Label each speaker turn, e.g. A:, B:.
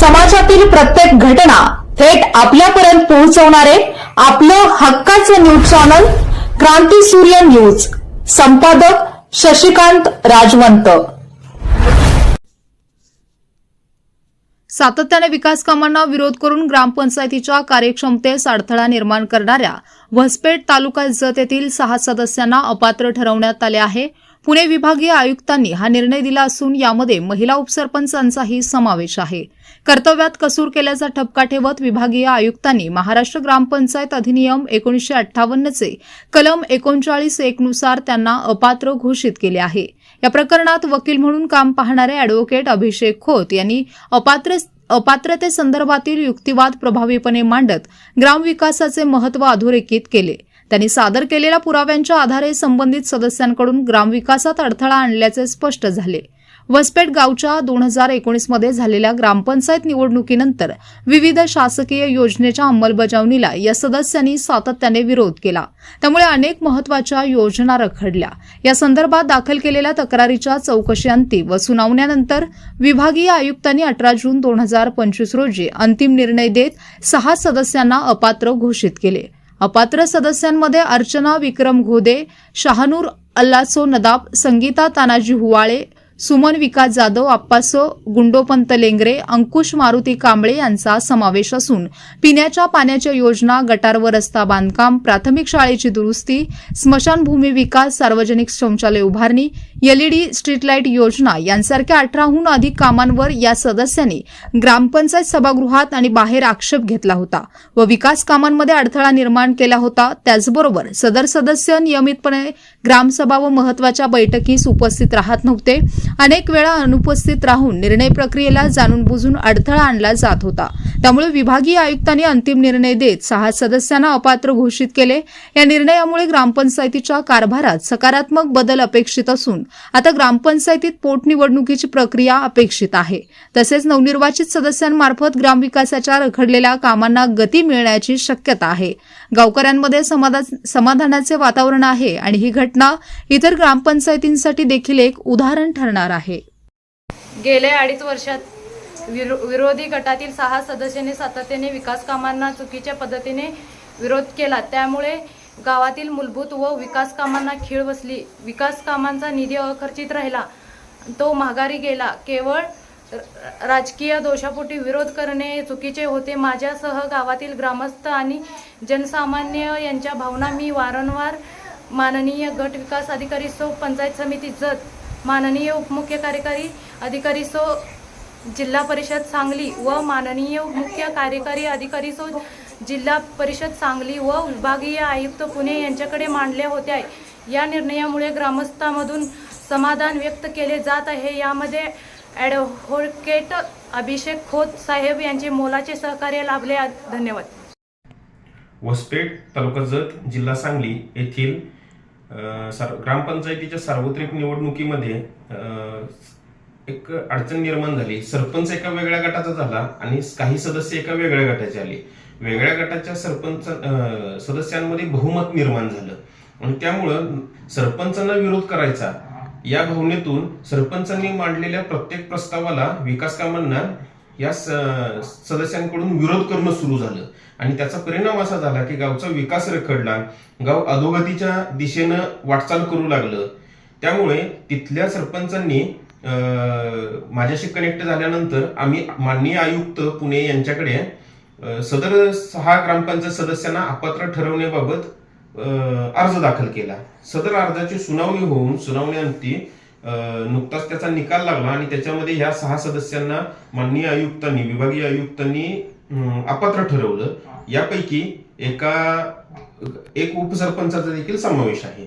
A: समाजातील प्रत्येक घटना थेट आपल्यापर्यंत पोहोचवणारे आपलं हक्काचं न्यूज चॅनल क्रांती सूर्य न्यूज. संपादक शशिकांत राजवंत.
B: सातत्याने विकास कामांना विरोध करून ग्रामपंचायतीच्या कार्यक्षमतेस अडथळा निर्माण करणाऱ्या वसपेठ तालुका जत येथील सहा सदस्यांना अपात्र ठरवण्यात आले आहे. पुणे विभागीय आयुक्तांनी हा निर्णय दिला असून यामध्ये महिला उपसरपंचांचाही समावेश आहे. कर्तव्यात कसूर केल्याचा ठपका ठेवत विभागीय आयुक्तांनी महाराष्ट्र ग्रामपंचायत अधिनियम एकोणीसशे अठ्ठावन्नचे कलम एकोणचाळीस एकनुसार त्यांना अपात्र घोषित केले आहे. या प्रकरणात वकील म्हणून काम पाहणारे अॅडव्होकेट अभिषेक खोत यांनी अपात्र अपात्रतेसंदर्भातील युक्तिवाद प्रभावीपणे मांडत ग्रामविकासाचे महत्त्व अधोरेखित केले. त्यांनी सादर केलेल्या पुराव्यांच्या आधारे संबंधित सदस्यांकडून ग्रामविकासात अडथळा आणल्याचे स्पष्ट झाले. वसपेट गावच्या दोन हजार एकोणीसमध्ये झालेल्या ग्रामपंचायत निवडणुकीनंतर विविध शासकीय योजनेच्या अंमलबजावणीला या सदस्यांनी सातत्याने विरोध केला. त्यामुळे अनेक महत्त्वाच्या योजना रखडल्या. या संदर्भात दाखल केलेल्या तक्रारीच्या चौकशीअंती व सुनावण्यानंतर विभागीय आयुक्तांनी अठरा जून दोन हजार पंचवीस रोजी अंतिम निर्णय देत सहा सदस्यांना अपात्र घोषित केले. अपात्र सदस्यांमध्ये अर्चना विक्रम घोदे शहानूर अल्लासो नदाब संगीता तानाजी हुवाळे सुमन विकास जाधव आप्पासो गुंडोपंत लेंगरे अंकुश मारुती कांबळे यांचा समावेश असून पिण्याच्या पाण्याच्या योजना गटारवर रस्ता बांधकाम प्राथमिक शाळेची दुरुस्ती स्मशानभूमी विकास सार्वजनिक शौचालय उभारणी एलईडी स्ट्रीट लाइट योजना यांसारख्या अठराहून अधिक कामांवर या सदस्यांनी ग्रामपंचायत सभागृहात आणि बाहेर आक्षेप घेतला होता व विकास कामांमध्ये अडथळा निर्माण केला होता. त्याचबरोबर सदर सदस्य नियमितपणे ग्रामसभा व महत्त्वाच्या बैठकीस उपस्थित राहत नव्हते. अनेक वेळा अनुपस्थित राहून निर्णय प्रक्रियेला जाणून बुजून अडथळा आणला जात होता. त्यामुळे विभागीय आयुक्तांनी अंतिम निर्णय देत सहा सदस्यांना अपात्र घोषित केले. या निर्णयामुळे ग्रामपंचायतीच्या कारभारात सकारात्मक बदल अपेक्षित असून आता ग्रामपंचायतीत पोटनिवडणुकीची प्रक्रिया अपेक्षित आहे. तसेच नवनिर्वाचित सदस्यांमार्फत ग्रामविकासाच्या रखडलेल्या कामांना गती मिळण्याची शक्यता आहे. गावकऱ्यांमध्ये समाधानाचे वातावरण आहे आणि ही घटना इतर ग्रामपंचायतींसाठी देखील एक उदाहरण ठरणार आहे.
C: गेल्या अडीच वर्षात विरो विरोधी गटातील सहा सदस्यांनी सातत्याने विकास कामांना चुकीच्या पद्धतीने विरोध केला. त्यामुळे गावातील मूलभूत व विकास कामांना खीळ बसली. विकास कामांचा निधी अखर्चित राहिला. तो माघारी गेला. केवळ राजकीय दोषापोटी विरोध करणे चुकीचे होते. माझ्यासह गावातील ग्रामस्थ आणि जनसामान्य यांच्या भावना मी वारंवार माननीय गट विकास अधिकारी सो पंचायत समिती जत माननीय उपमुख्य कार्यकारी अधिकारी सो जिल्हा परिषद सांगली व माननीय मुख्य कार्यकारी अधिकारी सो जिल्हा परिषद सांगली व विभागीय आयुक्त पुणे यांच्याकडे मांडल्या होत्या. या निर्णयामुळे ग्रामस्थांमधून समाधान व्यक्त केले जात आहे. यामध्ये ॲडव्होकेट अभिषेक खोत साहेब यांचे मोलाचे सहकार्य लाभले. धन्यवाद.
D: वसपेठ तालुका जत जिल्हा सांगली येथील ग्रामपंचायतीच्या सार्वत्रिक निवडणुकीमध्ये एक अडचण निर्माण झाली. सरपंच एका वेगळ्या गटाचा झाला आणि काही सदस्य एका वेगळ्या गटाचे आले. वेगळ्या गटाच्या सरपंच सदस्यांमध्ये बहुमत निर्माण झालं. आणि त्यामुळं सरपंचांना विरोध करायचा या भावनेतून सरपंचांनी मांडलेल्या प्रत्येक प्रस्तावाला विकास कामांना या सदस्यांकडून विरोध करणं सुरू झालं. आणि त्याचा परिणाम असा झाला की गावचा विकास रखडला गाव अधोगतीच्या दिशेनं वाटचाल करू लागलं. त्यामुळे तिथल्या सरपंचांनी माझ्याशी कनेक्ट झाल्यानंतर आम्ही माननीय आयुक्त पुणे यांच्याकडे सदर सहा ग्रामपंचायत सदस्यांना अपात्र ठरवण्याबाबत अर्ज दाखल केला. सदर अर्जाची सुनावणी होऊन सुनावणीअंती नुकताच त्याचा निकाल लागला आणि त्याच्यामध्ये ह्या सहा सदस्यांना माननीय आयुक्तांनी विभागीय आयुक्तांनी अपात्र ठरवलं. यापैकी एका एक उपसरपंचाचा देखील समावेश आहे.